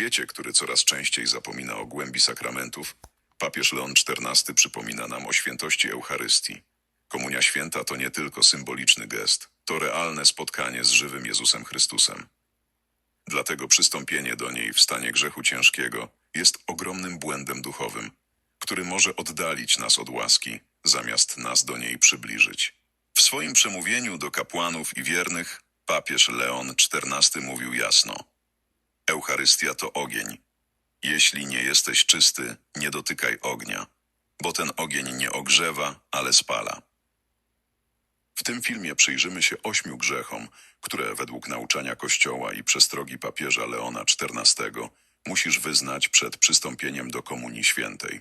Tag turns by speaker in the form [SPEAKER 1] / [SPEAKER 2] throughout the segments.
[SPEAKER 1] świecie, który coraz częściej zapomina o głębi sakramentów, papież Leon XIV przypomina nam o świętości Eucharystii. Komunia święta to nie tylko symboliczny gest, to realne spotkanie z żywym Jezusem Chrystusem. Dlatego przystąpienie do niej w stanie grzechu ciężkiego jest ogromnym błędem duchowym, który może oddalić nas od łaski, zamiast nas do niej przybliżyć. W swoim przemówieniu do kapłanów i wiernych papież Leon XIV mówił jasno: Eucharystia to ogień. Jeśli nie jesteś czysty, nie dotykaj ognia, bo ten ogień nie ogrzewa, ale spala. W tym filmie przyjrzymy się ośmiu grzechom, które według nauczania Kościoła i przestrogi papieża Leona XIV musisz wyznać przed przystąpieniem do Komunii Świętej.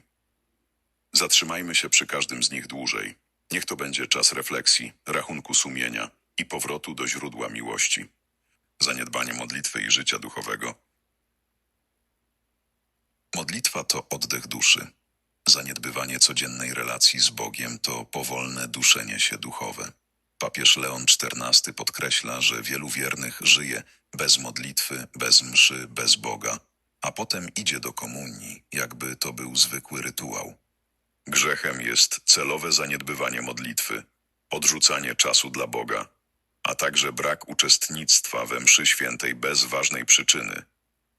[SPEAKER 1] Zatrzymajmy się przy każdym z nich dłużej. Niech to będzie czas refleksji, rachunku sumienia i powrotu do źródła miłości. Zaniedbanie modlitwy i życia duchowego. Modlitwa to oddech duszy. Zaniedbywanie codziennej relacji z Bogiem to powolne duszenie się duchowe. Papież Leon XIV podkreśla, że wielu wiernych żyje bez modlitwy, bez mszy, bez Boga, a potem idzie do komunii, jakby to był zwykły rytuał. Grzechem jest celowe zaniedbywanie modlitwy, odrzucanie czasu dla Boga, a także brak uczestnictwa we mszy świętej bez ważnej przyczyny.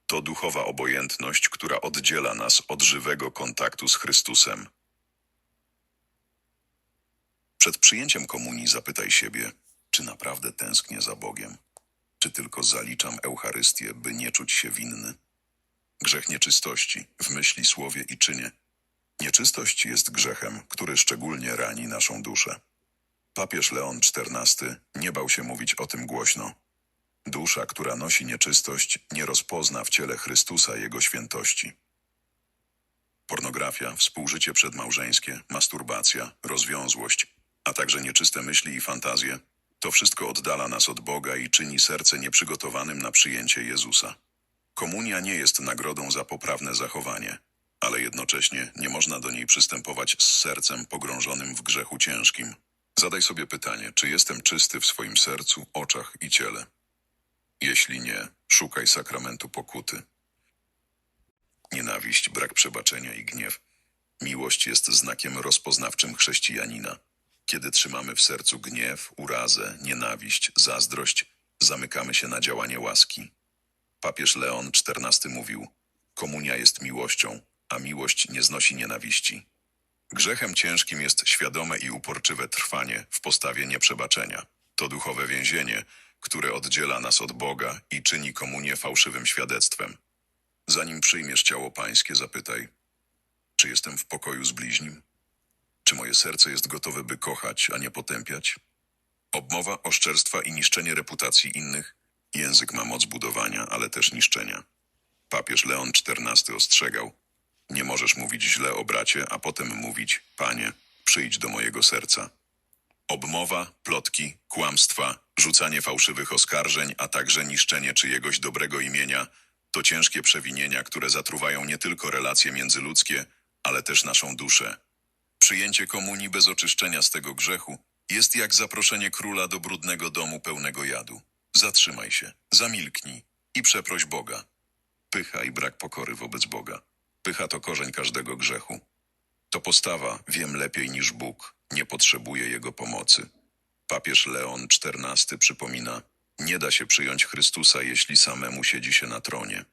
[SPEAKER 1] To duchowa obojętność, która oddziela nas od żywego kontaktu z Chrystusem. Przed przyjęciem komunii zapytaj siebie, czy naprawdę tęsknię za Bogiem, czy tylko zaliczam Eucharystię, by nie czuć się winny. Grzech nieczystości w myśli, słowie i czynie. Nieczystość jest grzechem, który szczególnie rani naszą duszę. Papież Leon XIV nie bał się mówić o tym głośno. Dusza, która nosi nieczystość, nie rozpozna w ciele Chrystusa Jego świętości. Pornografia, współżycie przedmałżeńskie, masturbacja, rozwiązłość, a także nieczyste myśli i fantazje to wszystko oddala nas od Boga i czyni serce nieprzygotowanym na przyjęcie Jezusa. Komunia nie jest nagrodą za poprawne zachowanie, ale jednocześnie nie można do niej przystępować z sercem pogrążonym w grzechu ciężkim. Zadaj sobie pytanie, czy jestem czysty w swoim sercu, oczach i ciele. Jeśli nie, szukaj sakramentu pokuty. Nienawiść, brak przebaczenia i gniew. Miłość jest znakiem rozpoznawczym chrześcijanina. Kiedy trzymamy w sercu gniew, urazę, nienawiść, zazdrość, zamykamy się na działanie łaski. Papież Leon XIV mówił: Komunia jest miłością, a miłość nie znosi nienawiści. Grzechem ciężkim jest świadome i uporczywe trwanie w postawie nieprzebaczenia. To duchowe więzienie, które oddziela nas od Boga i czyni komunię fałszywym świadectwem. Zanim przyjmiesz ciało pańskie, zapytaj: Czy jestem w pokoju z bliźnim? Czy moje serce jest gotowe, by kochać, a nie potępiać? Obmowa oszczerstwa i niszczenie reputacji innych. Język ma moc budowania, ale też niszczenia. Papież Leon XIV ostrzegał: Nie możesz mówić źle o bracie, a potem mówić: Panie, przyjdź do mojego serca. Obmowa, plotki, kłamstwa, rzucanie fałszywych oskarżeń, a także niszczenie czyjegoś dobrego imienia to ciężkie przewinienia, które zatruwają nie tylko relacje międzyludzkie, ale też naszą duszę. Przyjęcie komunii bez oczyszczenia z tego grzechu jest jak zaproszenie króla do brudnego domu pełnego jadu. Zatrzymaj się, zamilknij i przeproś Boga. Pycha i brak pokory wobec Boga. Pycha to korzeń każdego grzechu. To postawa, wiem lepiej niż Bóg, nie potrzebuje Jego pomocy. Papież Leon XIV przypomina, nie da się przyjąć Chrystusa, jeśli samemu siedzi się na tronie.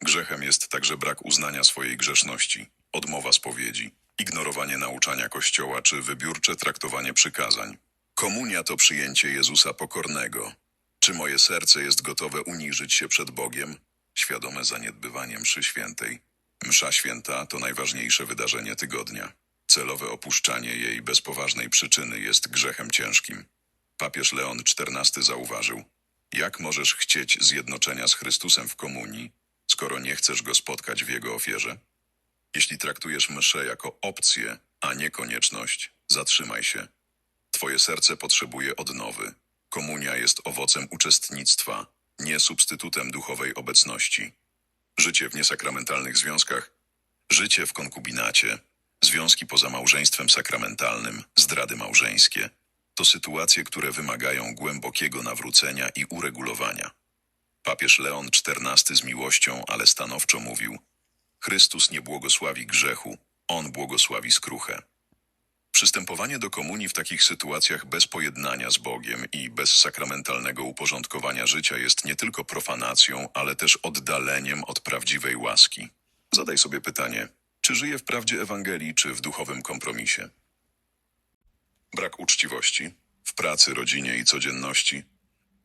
[SPEAKER 1] Grzechem jest także brak uznania swojej grzeszności, odmowa spowiedzi, ignorowanie nauczania Kościoła czy wybiórcze traktowanie przykazań. Komunia to przyjęcie Jezusa pokornego. Czy moje serce jest gotowe uniżyć się przed Bogiem? Świadome zaniedbywanie mszy świętej. Msza święta to najważniejsze wydarzenie tygodnia. Celowe opuszczanie jej bez poważnej przyczyny jest grzechem ciężkim. Papież Leon XIV zauważył: Jak możesz chcieć zjednoczenia z Chrystusem w komunii, skoro nie chcesz go spotkać w jego ofierze? Jeśli traktujesz mszę jako opcję, a nie konieczność, zatrzymaj się. Twoje serce potrzebuje odnowy. Komunia jest owocem uczestnictwa, nie substytutem duchowej obecności. Życie w niesakramentalnych związkach, życie w konkubinacie, związki poza małżeństwem sakramentalnym, zdrady małżeńskie to sytuacje, które wymagają głębokiego nawrócenia i uregulowania. Papież Leon XIV z miłością, ale stanowczo mówił: Chrystus nie błogosławi grzechu, on błogosławi skruchę. Przystępowanie do komunii w takich sytuacjach bez pojednania z Bogiem i bez sakramentalnego uporządkowania życia jest nie tylko profanacją, ale też oddaleniem od prawdziwej łaski. Zadaj sobie pytanie, czy żyje w prawdzie Ewangelii, czy w duchowym kompromisie? Brak uczciwości w pracy, rodzinie i codzienności,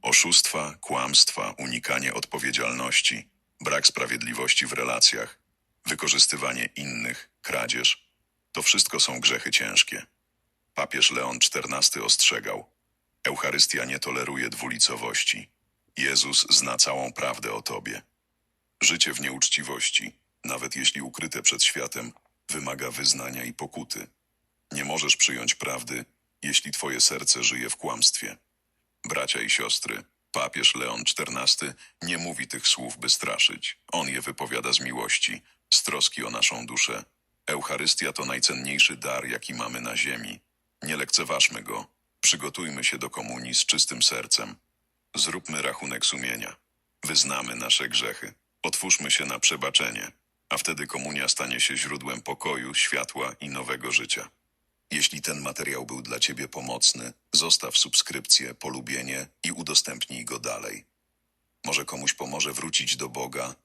[SPEAKER 1] oszustwa, kłamstwa, unikanie odpowiedzialności, brak sprawiedliwości w relacjach, wykorzystywanie innych, kradzież to wszystko są grzechy ciężkie. Papież Leon XIV ostrzegał: Eucharystia nie toleruje dwulicowości. Jezus zna całą prawdę o tobie. Życie w nieuczciwości, nawet jeśli ukryte przed światem, wymaga wyznania i pokuty. Nie możesz przyjąć prawdy, jeśli twoje serce żyje w kłamstwie. Bracia i siostry, papież Leon XIV nie mówi tych słów, by straszyć. On je wypowiada z miłości, z troski o naszą duszę. Eucharystia to najcenniejszy dar, jaki mamy na ziemi. Nie lekceważmy go. Przygotujmy się do komunii z czystym sercem. Zróbmy rachunek sumienia. Wyznamy nasze grzechy. Otwórzmy się na przebaczenie, a wtedy komunia stanie się źródłem pokoju, światła i nowego życia. Jeśli ten materiał był dla Ciebie pomocny, zostaw subskrypcję, polubienie i udostępnij go dalej. Może komuś pomoże wrócić do Boga.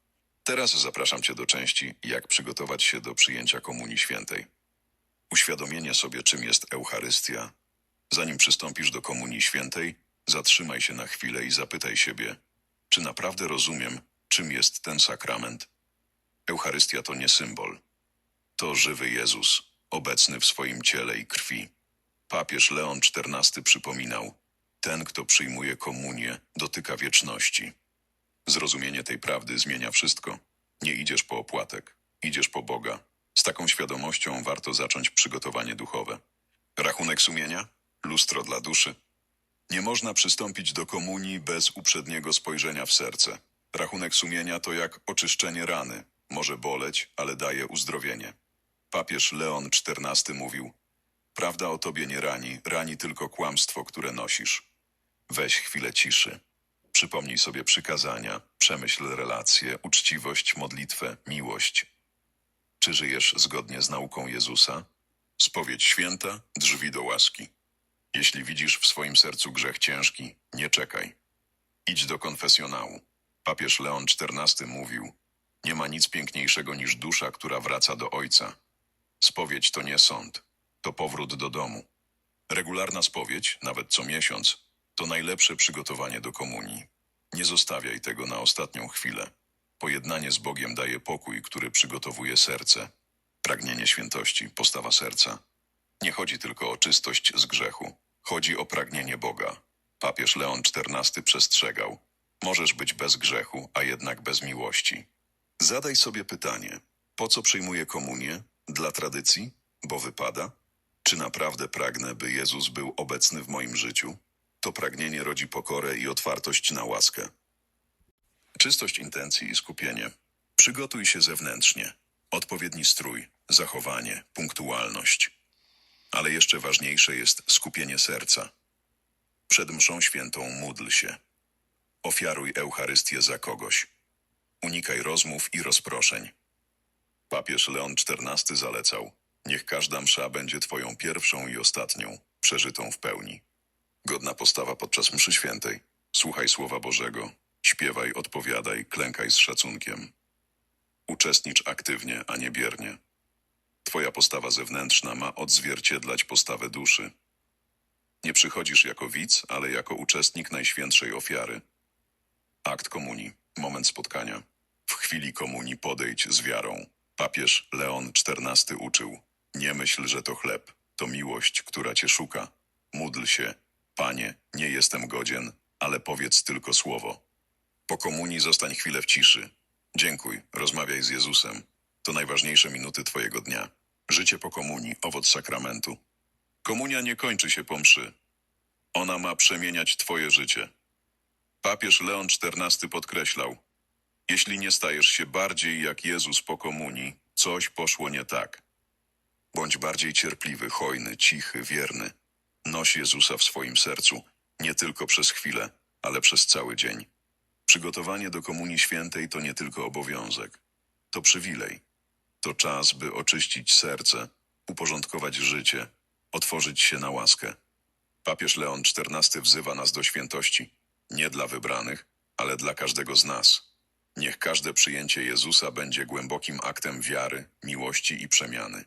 [SPEAKER 1] Teraz zapraszam Cię do części, jak przygotować się do przyjęcia Komunii Świętej. Uświadomienie sobie, czym jest Eucharystia. Zanim przystąpisz do Komunii Świętej, zatrzymaj się na chwilę i zapytaj siebie, czy naprawdę rozumiem, czym jest ten sakrament. Eucharystia to nie symbol. To żywy Jezus, obecny w swoim ciele i krwi. Papież Leon XIV przypominał: Ten, kto przyjmuje komunię, dotyka wieczności. Zrozumienie tej prawdy zmienia wszystko. Nie idziesz po opłatek, idziesz po Boga. Z taką świadomością warto zacząć przygotowanie duchowe. Rachunek sumienia? Lustro dla duszy. Nie można przystąpić do komunii bez uprzedniego spojrzenia w serce. Rachunek sumienia to jak oczyszczenie rany. Może boleć, ale daje uzdrowienie. Papież Leon XIV mówił: Prawda o tobie nie rani, rani tylko kłamstwo, które nosisz. Weź chwilę ciszy. Przypomnij sobie przykazania, przemyśl relacje, uczciwość, modlitwę, miłość. Czy żyjesz zgodnie z nauką Jezusa? Spowiedź święta, drzwi do łaski. Jeśli widzisz w swoim sercu grzech ciężki, nie czekaj. Idź do konfesjonału. Papież Leon XIV mówił: Nie ma nic piękniejszego niż dusza, która wraca do Ojca. Spowiedź to nie sąd, to powrót do domu. Regularna spowiedź, nawet co miesiąc, to najlepsze przygotowanie do komunii. Nie zostawiaj tego na ostatnią chwilę. Pojednanie z Bogiem daje pokój, który przygotowuje serce. Pragnienie świętości, postawa serca. Nie chodzi tylko o czystość z grzechu, chodzi o pragnienie Boga. Papież Leon XIV przestrzegał: Możesz być bez grzechu, a jednak bez miłości. Zadaj sobie pytanie: po co przyjmuję komunię? Dla tradycji? Bo wypada? Czy naprawdę pragnę, by Jezus był obecny w moim życiu? To pragnienie rodzi pokorę i otwartość na łaskę. Czystość intencji i skupienie. Przygotuj się zewnętrznie. Odpowiedni strój, zachowanie, punktualność. Ale jeszcze ważniejsze jest skupienie serca. Przed mszą świętą módl się. Ofiaruj Eucharystię za kogoś. Unikaj rozmów i rozproszeń. Papież Leon XIV zalecał: Niech każda msza będzie Twoją pierwszą i ostatnią, przeżytą w pełni. Godna postawa podczas mszy świętej. Słuchaj słowa Bożego, śpiewaj, odpowiadaj, klękaj z szacunkiem. Uczestnicz aktywnie, a nie biernie. Twoja postawa zewnętrzna ma odzwierciedlać postawę duszy. Nie przychodzisz jako widz, ale jako uczestnik najświętszej ofiary. Akt komunii, moment spotkania. W chwili komunii podejdź z wiarą. Papież Leon XIV uczył: Nie myśl, że to chleb, to miłość, która cię szuka. Módl się, Panie, nie jestem godzien, ale powiedz tylko słowo. Po komunii zostań chwilę w ciszy. Dziękuj, rozmawiaj z Jezusem. To najważniejsze minuty Twojego dnia. Życie po komunii, owoc sakramentu. Komunia nie kończy się po mszy. Ona ma przemieniać Twoje życie. Papież Leon XIV podkreślał: Jeśli nie stajesz się bardziej jak Jezus po komunii, coś poszło nie tak. Bądź bardziej cierpliwy, hojny, cichy, wierny. Noś Jezusa w swoim sercu, nie tylko przez chwilę, ale przez cały dzień. Przygotowanie do Komunii Świętej to nie tylko obowiązek, to przywilej. To czas, by oczyścić serce, uporządkować życie, otworzyć się na łaskę. Papież Leon XIV wzywa nas do świętości, nie dla wybranych, ale dla każdego z nas. Niech każde przyjęcie Jezusa będzie głębokim aktem wiary, miłości i przemiany.